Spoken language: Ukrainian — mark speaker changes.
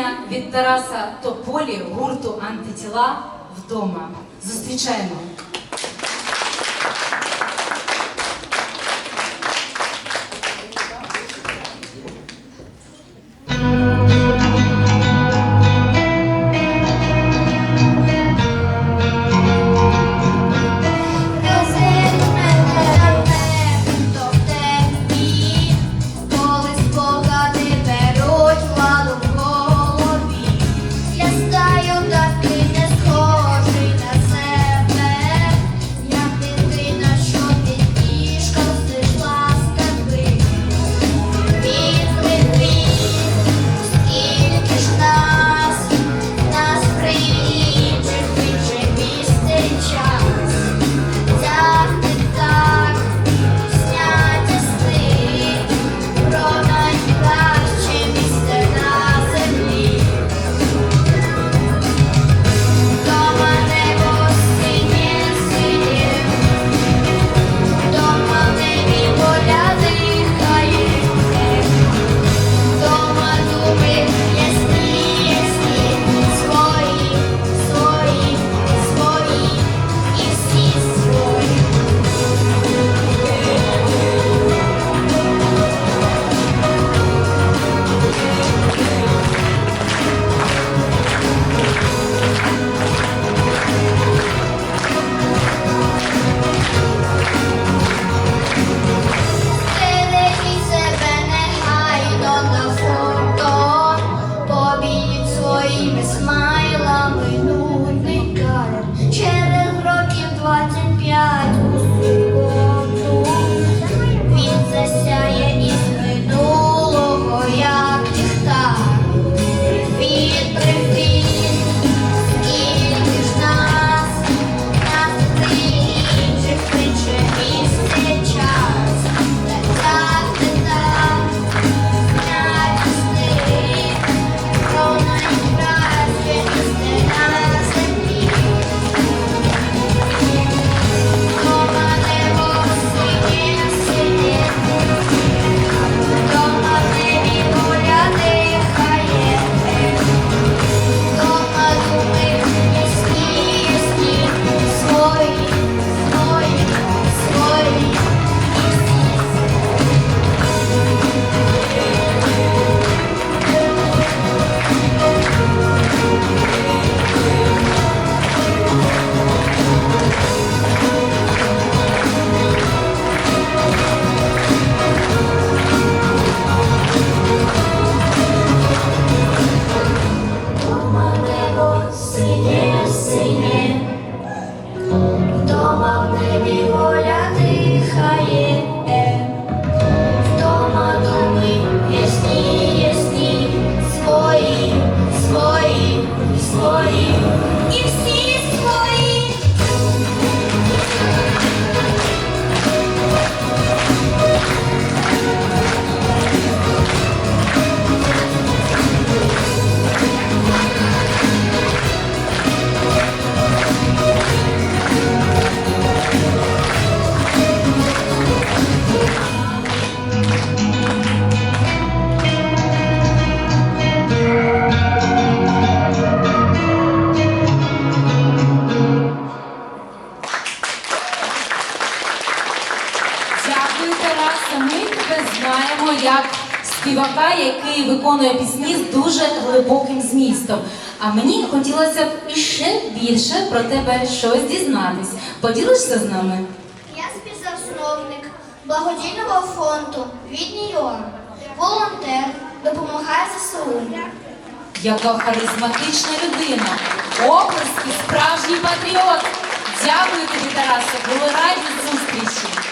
Speaker 1: пісня від Тараса Тополі гурту антитіла вдома. Зустрічаємо. Тараса, ми тебе знаємо як співака, який виконує пісні з дуже глибоким змістом. А мені хотілося б ще більше про тебе щось дізнатись. Поділишся з нами?
Speaker 2: Я співзасновник благодійного фонду Відніон, волонтер, допомагає ЗСУ.
Speaker 1: Яка харизматична людина, оплески, справжній патріот. Дякую тобі, Тарасе, були раді зустрічі.